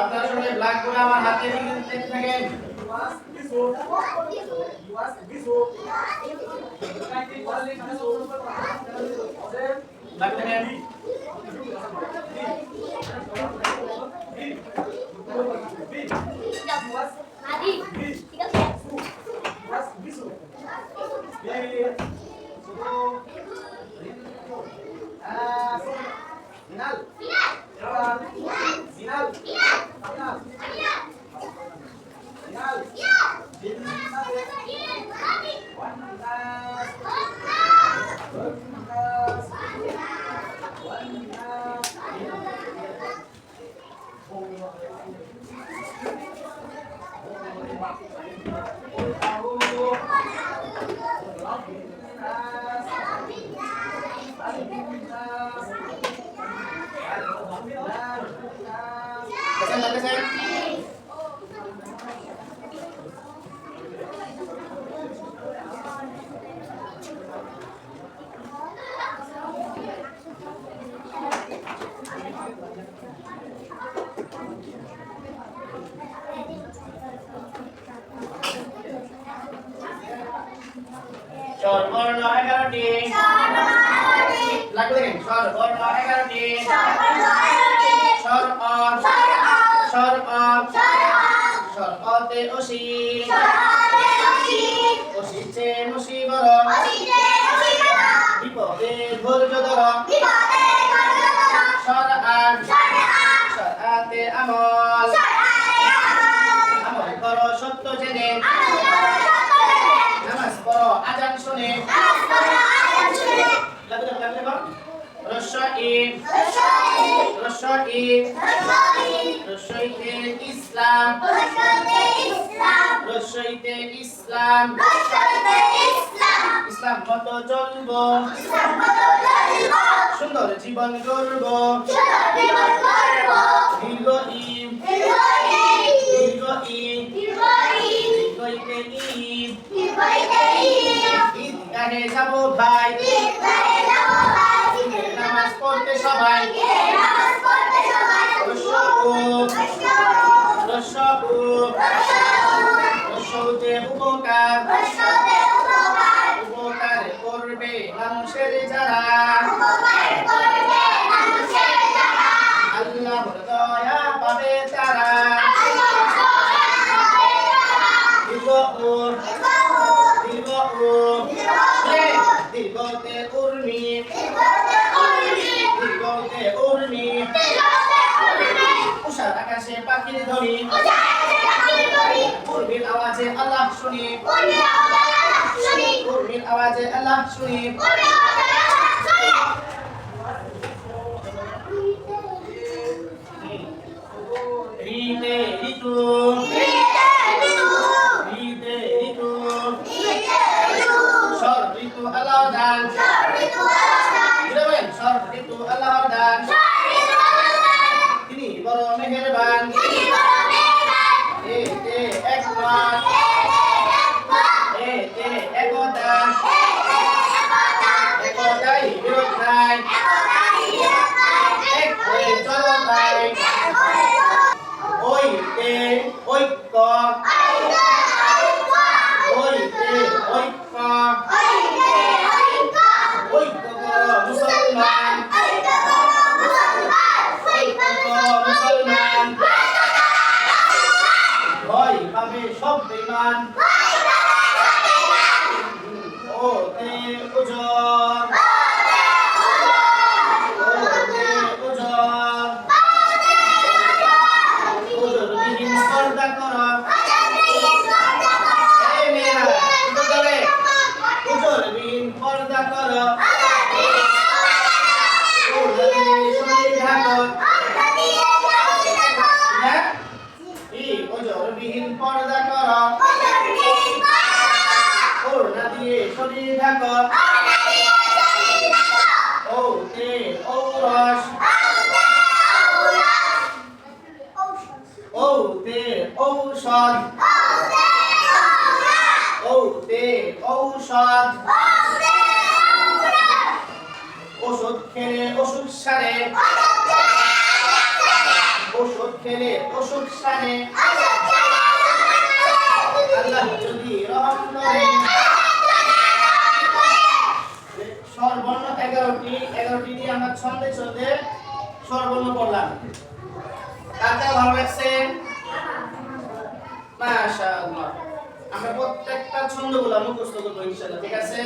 আপনারা সবাই ব্ল্যাক করে আমার হাতে দেখতে থাকেন ব্ল্যাক থাকেন সর্বর্ণ এগারোটি লাগবে দেখেন সর্বর্ণ এগারোটি স্বর অ স্বর অ স্বর অতে অসি ইসলাম ইসলাম ইসলাম মত চলবো সুন্দর জীবন গর্ব দীর্ঘ ই দীর্ঘ ই দীর্ঘইতে ঈদ। ঈদ গাহে যাব ভাই। Bye. ধ্বনি উর্মির আওয়াজে আল্লাহ শুনি। উর্মির আওয়াজে আল্লাহ শুনি। রিতে ঋতু। রিতে ঋতু। সর ঋতু আল্লাহ দান। সর ঋতু আল্লাহ দান। সব বিমান ওতে উজর। ওতে উজর। উজর বিহীন স্পর্ধা করো উজর। বিহীন পর্দা করো। পর্দা বিহীন পর্দা ওড়না ওতে ঔষধ। ওষুধ খেলে ওষুধ সারে। ওষুধ খেলে ওষুধ সানে আল্লাহ যদি রহম করে স্বরবর্ণ এগারোটি এগারোটি ছন্দে ছন্দে স্বরবর্ণ পড়লাম। কার ভালো লাগছে মাশাআল্লাহ। আমরা প্রত্যেকটা ছন্দগুলো মুখস্থ করব ইনশাআল্লাহ, ঠিক আছে?